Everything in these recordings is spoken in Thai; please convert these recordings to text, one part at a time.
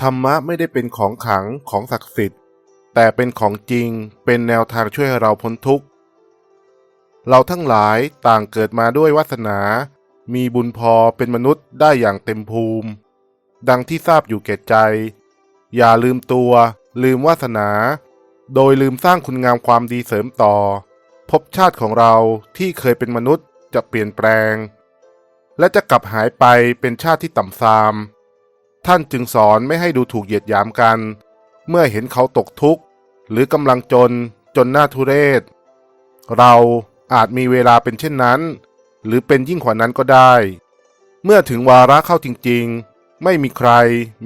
ธรรมะไม่ได้เป็นของขังของศักดิ์สิทธิ์ แต่เป็นของจริงเป็นแนวทางช่วยให้เราพ้นทุกข์ เราทั้งหลายต่างเกิดมาด้วยวาสนา มีบุญพอเป็นมนุษย์ได้อย่างเต็มภูมิ ดังที่ทราบอยู่แก่ใจ อย่าลืมตัว ลืมวาสนา โดยลืมสร้างคุณงามความดีเสริมต่อ ภพชาติของเราที่เคยเป็นมนุษย์จะเปลี่ยนแปลง และจะกลับหายไปเป็นชาติที่ต่ำทราม ท่านจึงสอนไม่ให้ดูถูกเหยียดหยามกัน เมื่อเห็นเขาตกทุกข์ หรือกำลังจนจนหน้าทุเรศ เราอาจมีเวลาเป็นเช่นนั้น หรือเป็นยิ่งกว่านั้นก็ได้ เมื่อถึงวาระเข้าจริงๆ ไม่มีใคร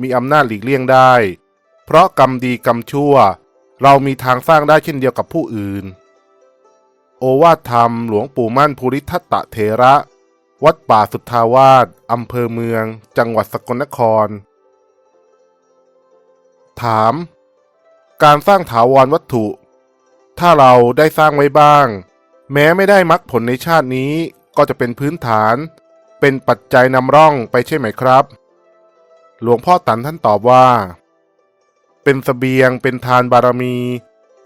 มีอำนาจหลีกเลี่ยงได้ เพราะกรรมดีกรรมชั่ว เรามีทางสร้างได้เช่นเดียวกับผู้อื่น โอวาทธรรมหลวงปู่มั่นภูริทัตตะเถระ วัดป่าสุทธาวาสอำเภอเมือง จังหวัดสกลนคร ถาม การสร้างถาวรวัตถุ ถ้าเราได้สร้างไว้บ้าง แม้ไม่ได้มรรคผลในชาตินี้ก็จะเป็นพื้นฐาน เป็นปัจจัยนำร่องไปใช่ไหมครับ หลวงพ่อตันท่านตอบว่า เป็นสเสบียงเป็นทานบารมี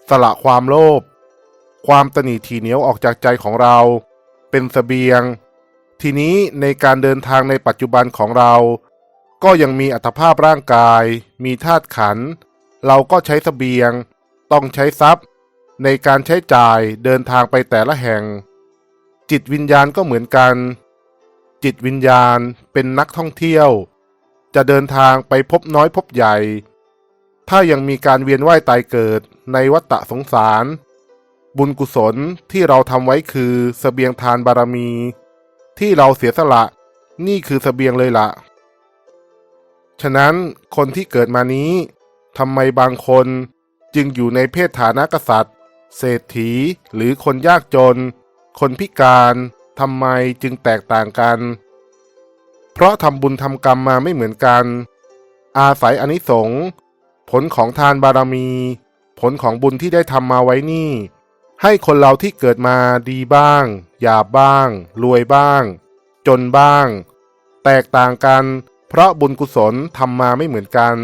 สละความโลภความตนีทีเหนียวออกจากใจของเรา เป็นสเสบียง ทีนี้ในการเดินทางในปัจจุบันของเรา ก็ยังมีอัตภาพร่างกาย มีธาตุขัน เราก็ใช้สเสบียง ต้องใช้ทรัพย์ ในการใช้จ่ายเดินทางไปแต่ละแห่ง จิตวิญญาณก็เหมือนกัน จิตวิญญาณเป็นนักท่องเที่ยว จะเดินทางไปพบน้อยพบใหญ่ ถ้ายังมีการเวียนว่ายตายเกิดในวัฏสงสาร บุญกุศลที่เราทำไว้คือเสบียงทานบารมี ที่เราเสียสละ นี่คือเสบียงเลยละ่ะ ฉะนั้นคนที่เกิดมานี้ทำไมบางคนจึงอยู่ในเพศฐานะกษัตริย์ เศรษฐีหรือคนยากจน คนพิการทำไมจึงแตกต่างกัน เพราะทำบุญทำกรรมมาไม่เหมือนกัน อาศัยอนิสงส์ผลของทานบารมี ผลของบุญที่ได้ทำมาไว้นี่ ให้คนเราที่เกิดมาดีบ้าง หยาบบ้าง รวยบ้าง จนบ้าง แตกต่างกัน เพราะบุญกุศลทำมาไม่เหมือนกัน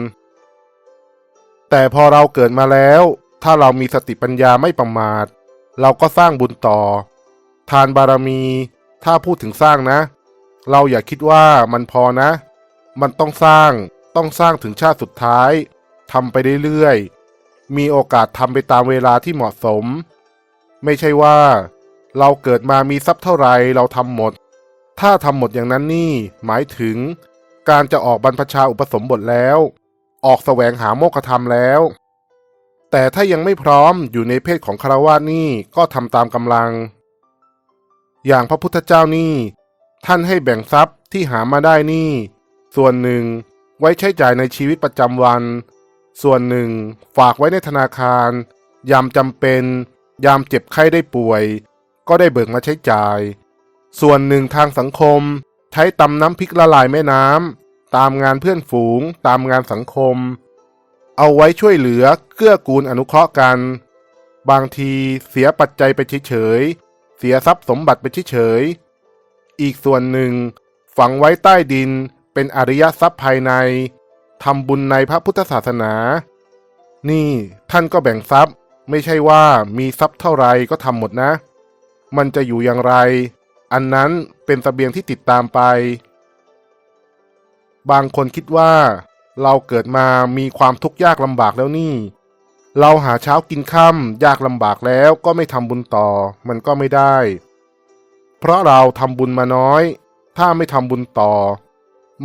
แต่พอเราเกิดมาแล้ว ถ้าเรามีสติปัญญาไม่ประมาท เราก็สร้างบุญต่อ ทานบารมี ถ้าพูดถึงสร้างนะ เราอย่าคิดว่ามันพอนะ มันต้องสร้าง ต้องสร้างถึงชาติสุดท้ายทำไปเรื่อยๆมีโอกาสทำไปตามเวลาที่เหมาะสม ไม่ใช่ว่า เราเกิดมามีทรัพย์เท่าไรเราทำหมด ถ้าทำหมดอย่างนั้นนี่ หมายถึง การจะออกบรรพชาอุปสมบทแล้ว ออกแสวงหาโมกขธรรมแล้ว แต่ถ้ายังไม่พร้อมอยู่ในเพศของคารวาสนี่ก็ทำตามกำลัง อย่างพระพุทธเจ้านี่ ท่านให้แบ่งทรัพย์ที่หามาได้นี่ ส่วนหนึ่งไว้ใช้จ่ายในชีวิตประจำวัน ส่วนหนึ่งฝากไว้ในธนาคาร ยามจำเป็น ยามเจ็บไข้ได้ป่วย ก็ได้เบิกมาใช้จ่าย ส่วนหนึ่งทางสังคมใช้ตำน้ำพริกละลายแม่น้ำตามงานเพื่อนฝูง ตามงานสังคม เอาไว้ช่วยเหลือเกื้อกูลอนุเคราะห์กัน บางทีเสียปัจจัยไปเฉยเสียทรัพย์สมบัติไปเฉยอีกส่วนหนึ่ง ฝังไว้ใต้ดินเป็นอริยทรัพย์ภายในทำบุญในพระพุทธศาสนา นี่ท่านก็แบ่งทรัพย์ ไม่ใช่ว่ามีทรัพย์เท่าไรก็ทำหมดนะ มันจะอยู่อย่างไร อันนั้นเป็นสเสบียงที่ติดตามไป บางคนคิดว่า เราเกิดมามีความทุกข์ยากลำบากแล้วนี่ เราหาเช้ากินค่ำยากลำบากแล้วก็ไม่ทำบุญต่อ มันก็ไม่ได้ เพราะเราทำบุญมาน้อย ถ้าไม่ทำบุญต่อ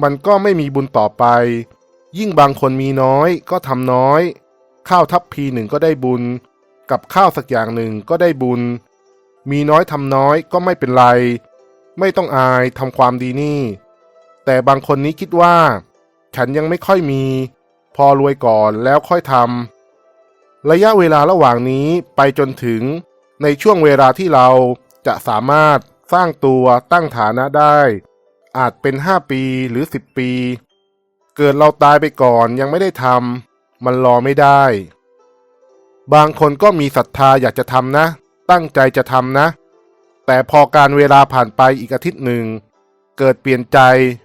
มันก็ไม่มีบุญต่อไป ยิ่งบางคนมีน้อยก็ทำน้อย ข้าวทัพพีหนึ่งก็ได้บุญ กับข้าวสักอย่างหนึ่งก็ได้บุญ มีน้อยทำน้อยก็ไม่เป็นไร ไม่ต้องอายทำความดีนี่ แต่บางคนนี้คิดว่า ฉันยังไม่ค่อยมี พอรวยก่อนแล้วค่อยทำระยะเวลาระหว่างนี้ไปจนถึงในช่วงเวลาที่เราจะสามารถสร้างตัวตั้งฐานะได้ อาจเป็น5ปีหรือ10ปี เกิดเราตายไปก่อนยังไม่ได้ทำมันรอไม่ได้ บางคนก็มีศรัทธาอยากจะทำนะ ตั้งใจจะทำนะ แต่พอการเวลาผ่านไปอีกอาทิตย์หนึ่ง เกิดเปลี่ยนใจ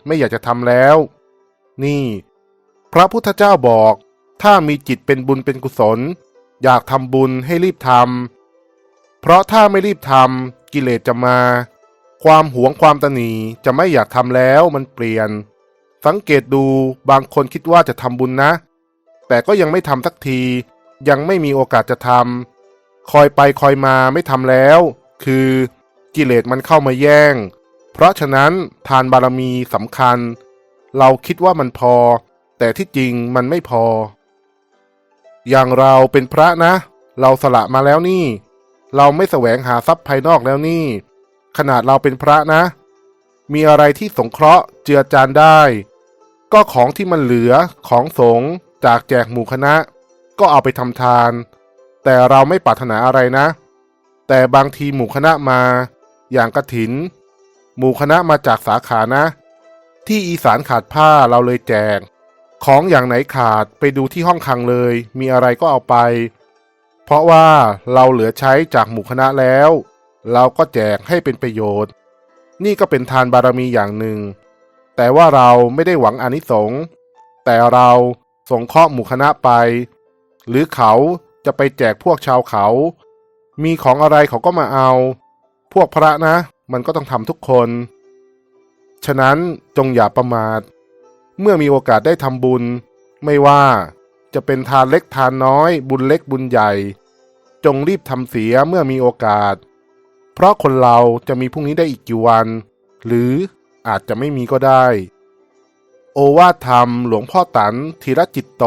ไม่อยากจะทำแล้ว นี่ พระพุทธเจ้าบอก ถ้ามีจิตเป็นบุญเป็นกุศล อยากทำบุญให้รีบทำเพราะถ้าไม่รีบทำกิเลสจะมา ความหวงความตนีจะไม่อยากทำแล้วมันเปลี่ยน สังเกตดูบางคนคิดว่าจะทำบุญนะ แต่ก็ยังไม่ทำสักทียังไม่มีโอกาสจะทำ คอยไปคอยมาไม่ทำแล้ว คือกิเลสมันเข้ามาแย่ง เพราะฉะนั้นทานบารมีสำคัญ เราคิดว่ามันพอ แต่ที่จริงมันไม่พอ อย่างเราเป็นพระนะ เราสละมาแล้วนี่ เราไม่แสวงหาทรัพย์ภายนอกแล้วนี่ ขนาดเราเป็นพระนะ มีอะไรที่สงเคราะห์เจือจานได้ ก็ของที่มันเหลือของสงจากแจกหมู่คณะ ก็เอาไปทำทาน แต่เราไม่ปรารถนาอะไรนะ แต่บางทีหมู่คณะมา อย่างกระถิน หมู่คณะมาจากสาขานะ ที่อีสานขาดผ้าเราเลยแจก ของอย่างไหนขาดไปดูที่ห้องคลังเลย มีอะไรก็เอาไป เพราะว่าเราเหลือใช้จากหมู่คณะแล้ว เราก็แจกให้เป็นประโยชน์ นี่ก็เป็นทานบารมีอย่างหนึ่ง แต่ว่าเราไม่ได้หวังอนิสงส์แต่เราสงเคราะห์หมู่คณะไป หรือเขา จะไปแจกพวกชาวเขา มีของอะไรเขาก็มาเอา พวกพระนะ มันก็ต้องทำทุกคน ฉะนั้นจงอย่าประมาท เมื่อมีโอกาสได้ทำบุญ ไม่ว่าจะเป็นทานเล็กทานน้อย บุญเล็กบุญใหญ่ จงรีบทำเสียเมื่อมีโอกาส เพราะคนเราจะมีพรุ่งนี้ได้อีกกี่วัน หรืออาจจะไม่มีก็ได้ โอวาทธรรมหลวงพ่อตันธีรจิตโต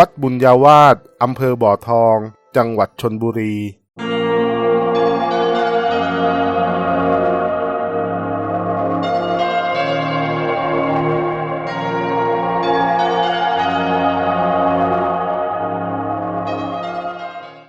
วัดบุญญาวาสอำเภอบ่อทอง จังหวัดชนบุรี